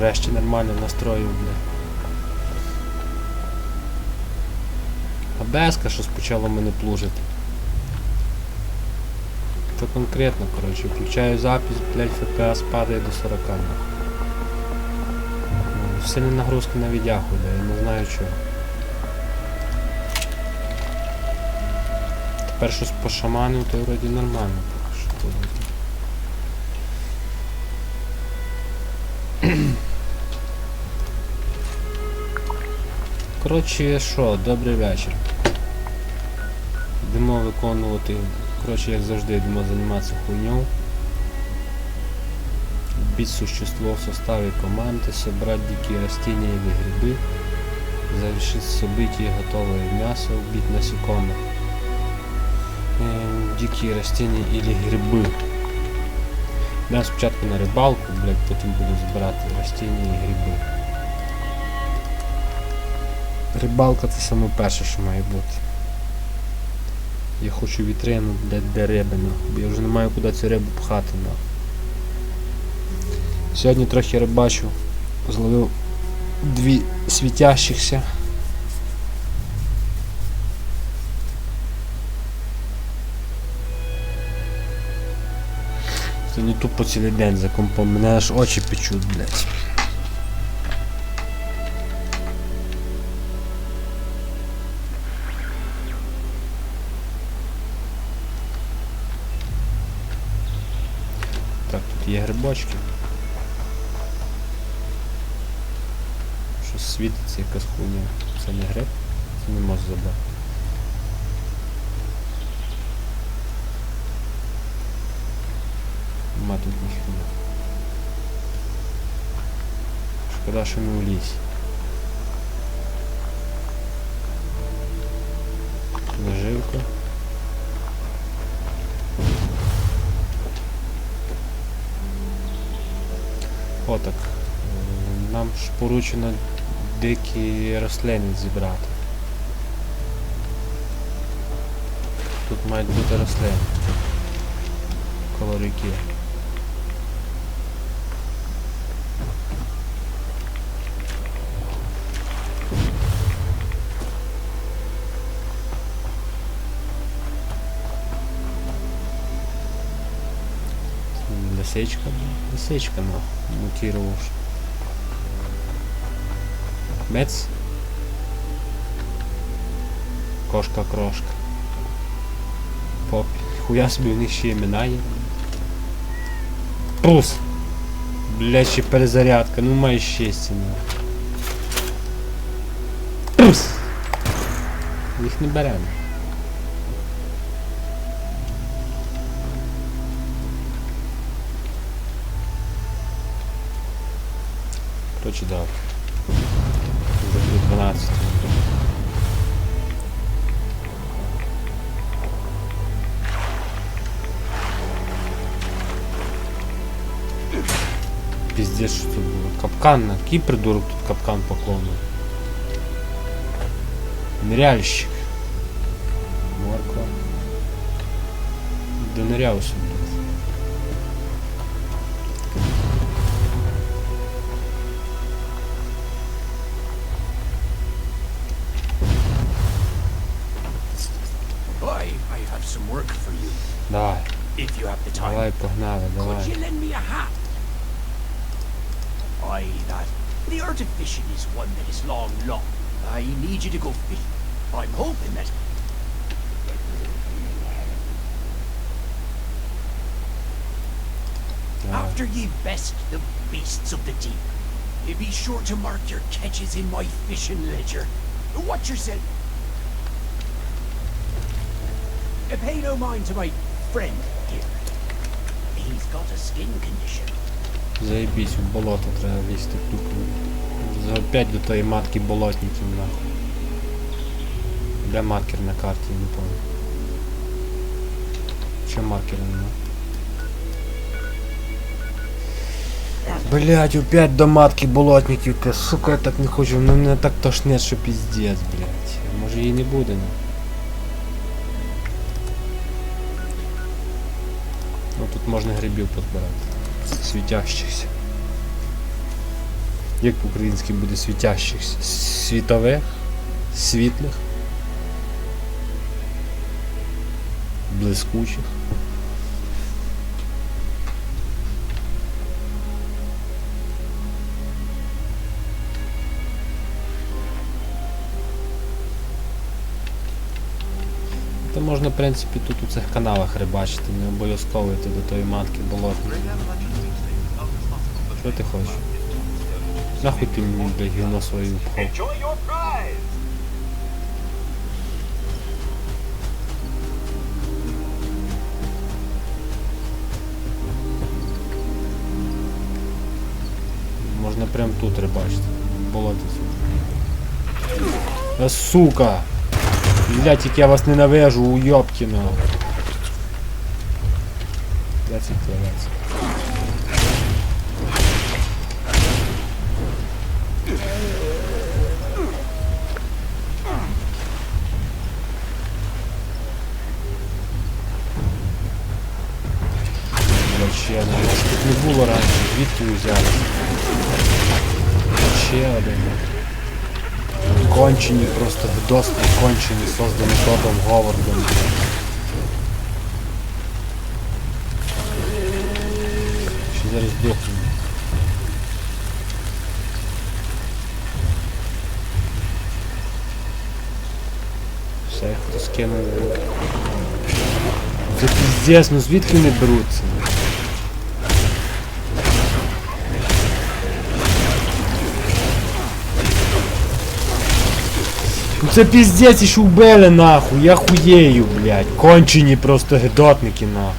нарешті нормально настроїв, бля. А безка щось почало мене плужити. То конкретно, коротше, включаю запись, блядь, FPS падає до 40. нахуй. Ну, Сильні нагрузки на відяху, бля, я не знаю чого. Тепер щось пошаманив, то вроді нормально Коротше, що, добрий вечір. Йдемо виконувати, коротше, як завжди, йдемо займатися хуйню. Бить существо в составе команды, собрать дикие растения или грибы, завершить событие готовое мясо, убить насекомых. Ем, Дикие растения или гриби. Я спочатку на рибалку, блядь, потім буду збирати растения і гриби. Рибалка це саме перше, що має бути. Я хочу вітрину, блядь, де риби, бо я вже не маю куди цю рибу пхати, нахуй. Сьогодні трохи рибачу, зловив дві світящихся. Сьогодні тупо цілий день за компом, мене аж очі печуть, блядь. Є грибочки. Щось світиться якась хуйня. Це не гриб? Це не можу забрати. Нема тут ніхрена. Шкода, що не у лісі. Наживка. Отак. Нам ж поручено дикі рослини зібрати. Тут мають бути рослини. Коло ріки. Лисичка, бля. лисичка, ну, мутировавши. Бец. Кошка крошка. Поп. Хуя собі у них ще імена є. Пус! Бля, ще перезарядка, ну має щастя, ну. Пус! Їх не беремо. Короче, да. Уже будет 12. Пиздец, что тут было. Капкан, на какие придурок тут капкан поклонный. Ныряльщик. Морква. Да нырялся, давай, погнали, Could давай. you lend me a hat? Aye, that. The art of fishing is one that is long, long. I need you to go fishing. I'm hoping that... Давай. After ye best the beasts of the deep, ye be sure to mark your catches in my fishing ledger. Watch yourself. Uh, Pay no mind to my friend here. Заебись, в болото треба лізти тупо. За опять до тої матки болотників нахуй. Де маркер на карті, не пам'ятаю. Че маркера нема? Блять, опять до матки болотників, сука, я так не хочу, ну мене так тошнить, що піздець, блять. Може її не буде, ну. Тут можна грибів позбирати. Світящихся. Як по-українськи буде світящих? Світових? Світлих? Блискучих? Та можна, в принципі, тут у цих каналах рибачити, не обов'язково йти до тої матки болотної. Що ти хочеш? Нахуй ти мені бля, гівно your prize! Можна прям тут рибачити. Болотицю. А сука! Блять, як я вас ненавижу. 20 клавець. Блять, Кончені, просто досить кончені, создані Тодом Говардом. Ще зараз дохну. Все, хто скинув. Це піздець, ну звідки вони беруться? Це піздець і убили нахуй, я хуєю, блядь. Кончені просто гедотники нахуй.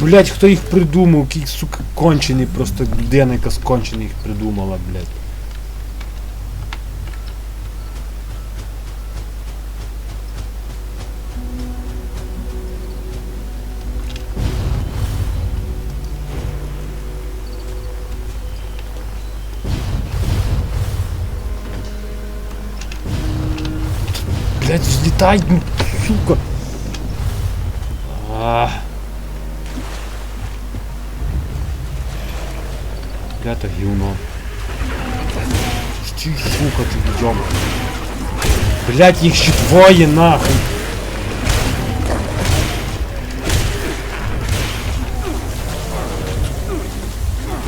Блять, хто їх придумав, Какие сука, кончені просто людина, яка скончений їх придумала, блядь. Взлетай, ну, сука. А. Бля, то гівно. Ти, сука, ти йдем. Блять, їх ще двоє нахуй.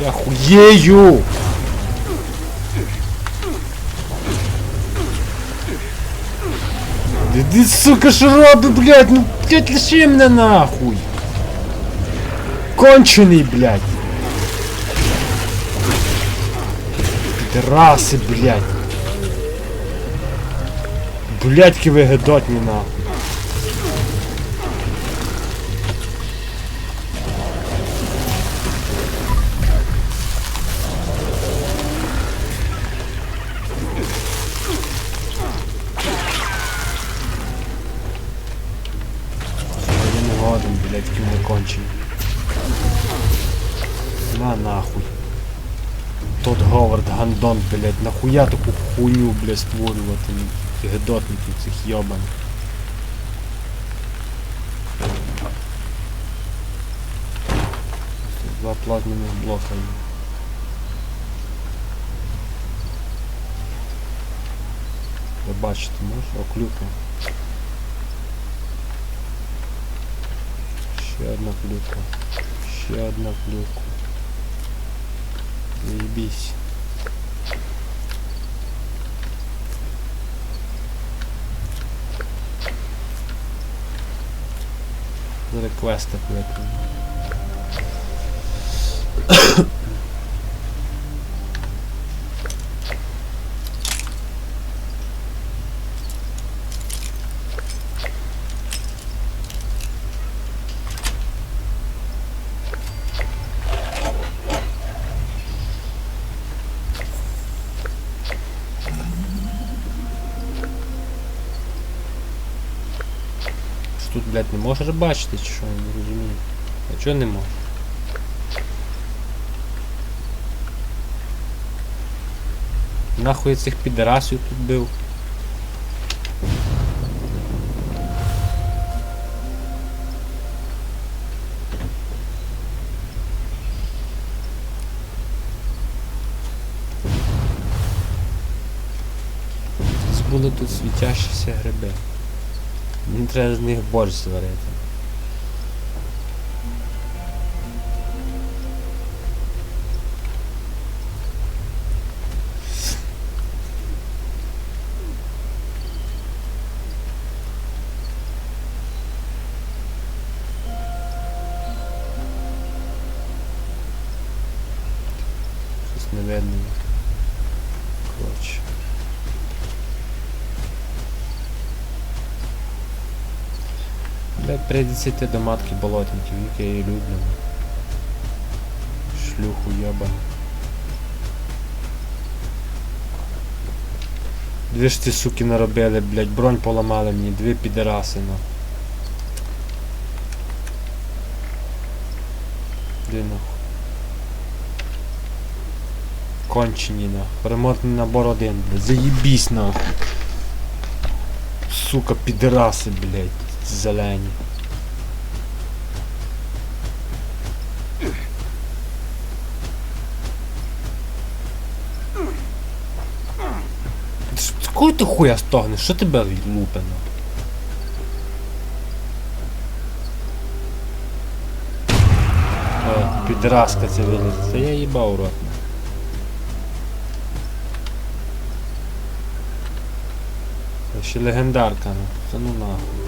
Я хуєю! Иди, сука, шрабы, блядь, ну, блядь, лиши меня нахуй. Конченый, блядь. Пидораси, блядь. Блядьки вы гадотни нахуй. Ким. На нахуй. Тот Говард Гандон, блядь, нахуя таку хуйню, блядь, створювати, ну, цих йобаних. Два плазменних блока є. Ви бачите, можеш? Оклюка. Ще одна клюка. Ще одна клюка. Заебись. Реквести виконано. блядь, не можеш бачити, чи що, не розумію. А чого не можеш? Нахуй я цих підарасів тут бив. Були тут світящіся гриби. Мені треба з них борщ зварити. Йти до матки болотників, як я її люблю. Шлюху єбану. Дві ж ці суки наробили, блядь, бронь поламали мені, дві підераси, ну. Де нахуй? Кончені нахуй. Ремонтний набор один, блядь. Заєбісь нахуй. Сука, підераси, блядь, зелені. Ти ж- З кого ти хуя стогнеш? Що тебе лупено? О, підраска це вилазить. Це я їбав рот. Ще легендарка, ну. Це ну нахуй.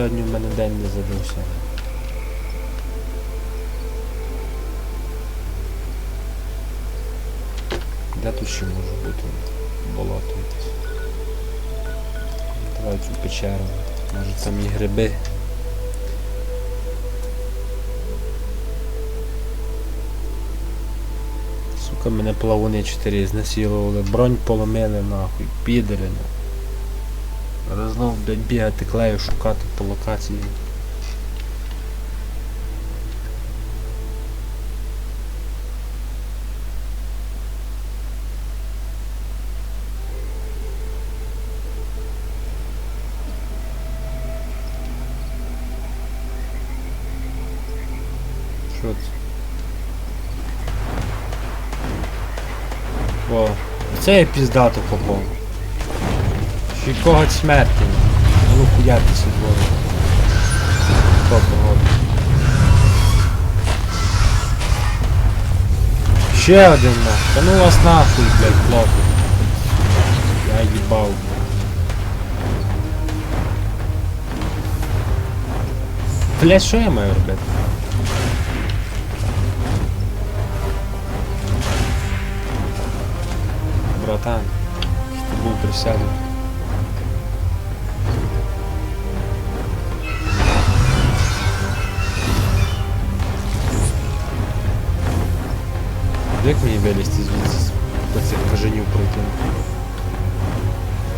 Сьогодні в мене день не задався. Де тут ще може бути болото? Давай цю печеру. Може там і гриби. Сука, мене плавуни 4 знасилували, бронь поломили нахуй, підери нахуй. Знов, блядь, бігати клею, шукати по локації. Що це? О, це я піздато попав. Ще когось смерті. Ну хуятися двоє. Хто погоди. Ще один нахуй. Та ну вас нахуй, блядь, хлопці. Я їбав. Блядь, що я маю робити? Братан, ти був присяду. Як мені вилізти звідси до цих кажанів пройти?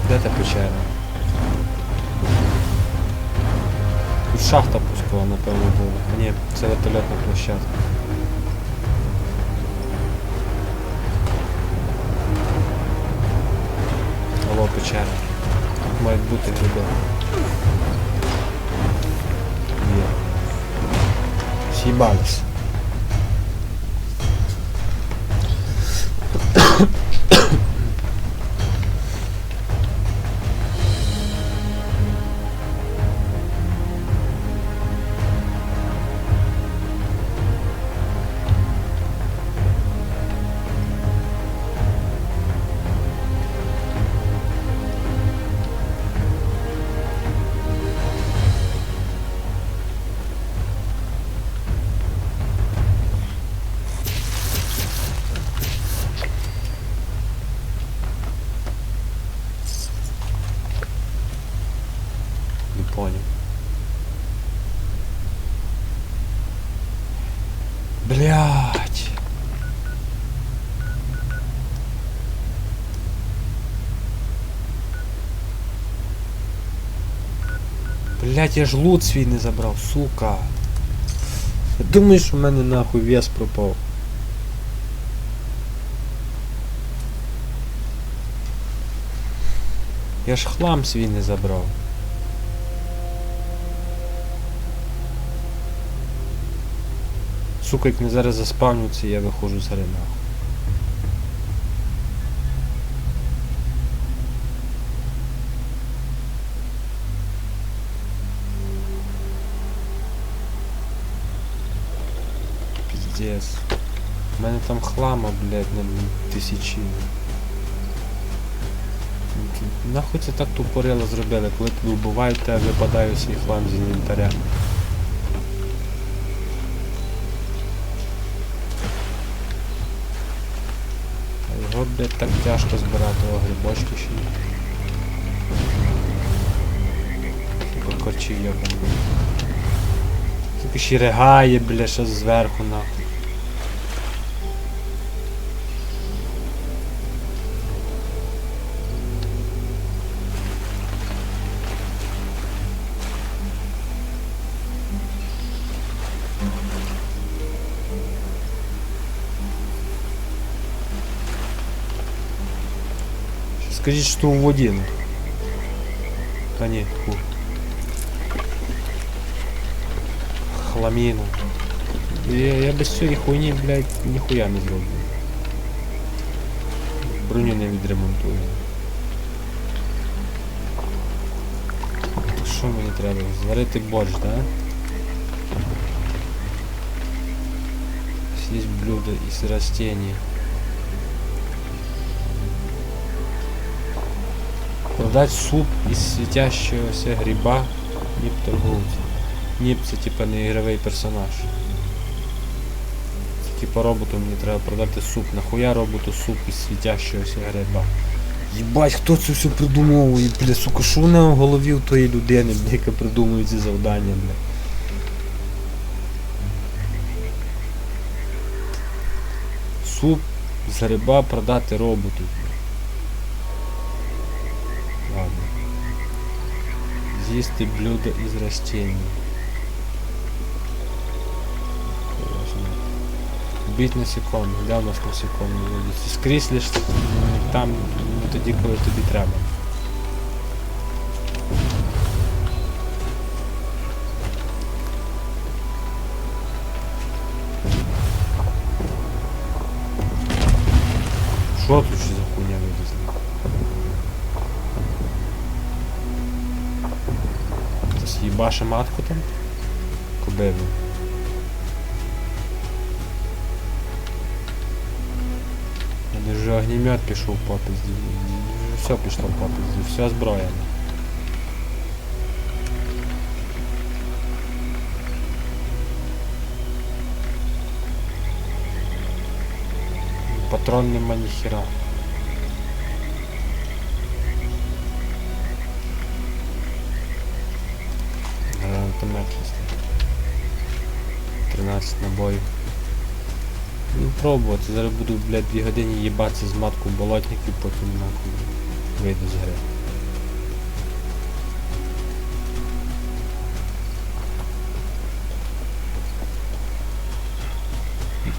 Де та печера? Тут шахта пускова, напевно, була. А ні, це вертольотна площадка. Алло, печера. Тут мають бути гриби. Є. С'їбались. Блять, я ж лут свій не забрав, сука. Думаєш, у мене нахуй вес пропав. Я ж хлам свій не забрав. Сука, як не зараз заспавнються, я виходжу з гри нахуй. Пиздец. У мене там хлама, блядь, на тисячі. Нахуй це так тупорило зробили, коли тебе вбивають, тебе випадає свій хлам з інвентаря. А його, блядь, так тяжко збирати, о, грибочки ще є. Типа корчі йобані. Тільки ще й ригає, бля, ще зверху нахуй. Скажіть, що у воді. ну. Та ні, фу. Хламіна. Я, я без цієї хуйні, блядь, ніхуя не зроблю. Броню не відремонтую. То Що мені треба? Зварити борщ, да? Съесть блюдо из растений. Продать суп із світящогося гриба Ніп торговця. Ніп це типа не ігровий персонаж. Типа роботу мені треба продати суп. Нахуя роботу суп із світящогося гриба? Єбать, хто це все придумовує, бля, сука, що нього в голові у тої людини, бля, яка придумує ці завдання, бля. Суп з гриба продати роботу. З'їсти блюдо із растений. Бить насекомих. Де у нас насекомі водяться? Скрізь там ну, тоді, коли тобі треба. Що тут Це з'їбаше матку там? Кобилу. У мене вже огнемет пішов по пизді. Вже Все пішло по пизді, все зброя. Патрон нема ніхера. Гранатомет 13 набоїв. Ну пробувати, зараз буду, блядь, 2 години їбатися з матку болотників, потім нахуй вийду з гри.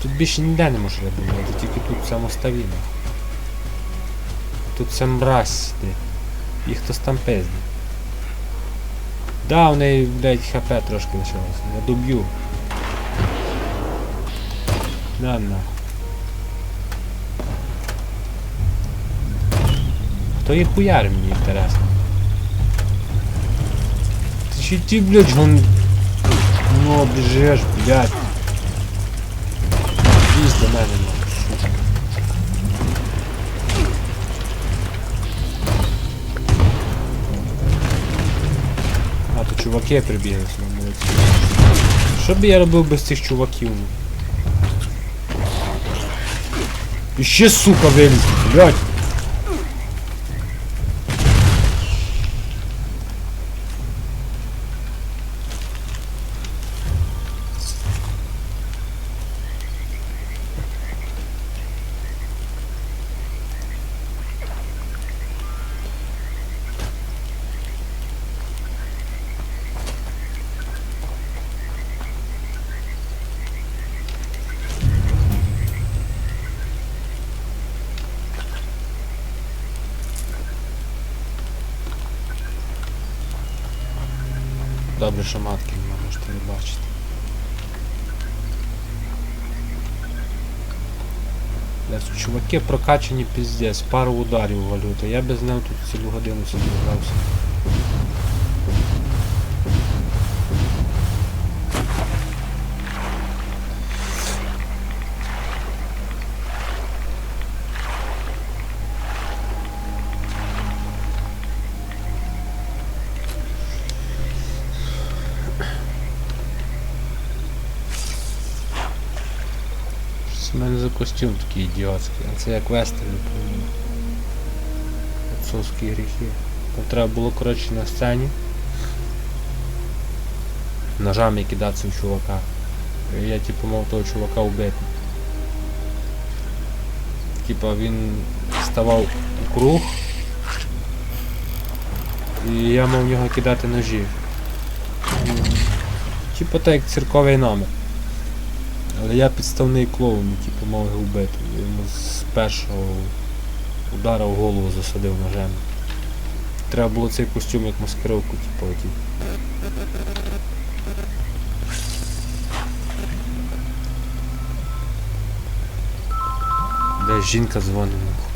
Тут більше ніде не можеш рибувати, тільки тут самоставі нахуй. Тут це мразь. Їх хтось там пизде. Да, у неї, блядь, хп трошки лишилося. Я доб'ю. На нахуй. Хто хуяр мені інтересно? Ти ще ти, блядь, гон... Ну, біжеш, блядь. Лізь до мене, нахуй, чуваки прибігли сюди, молодці. Що б я робив без цих чуваків? Ще, сука, вылез, блядь. Добре, що матки нема, можете не бачити. Блядь, Чуваки прокачані піздець, пару ударів валюта. Я без нього тут цілу годину собі грався. Костюм такий ідіотський, а це як вестерн, по-моєму. Отцовські гріхи. Там було, коротше, на сцені. Ножами кидатися в чувака. І Я типу мав того чувака вбити. Типа він ставав у круг. І я мав в нього кидати ножі. Типа так як цирковий номер. Але я підставний клоун, типу, мав вбити. Йому з першого удара в голову засадив ножем. Треба було цей костюм як маскировку, типу, оті. Де жінка дзвонить. нахуй.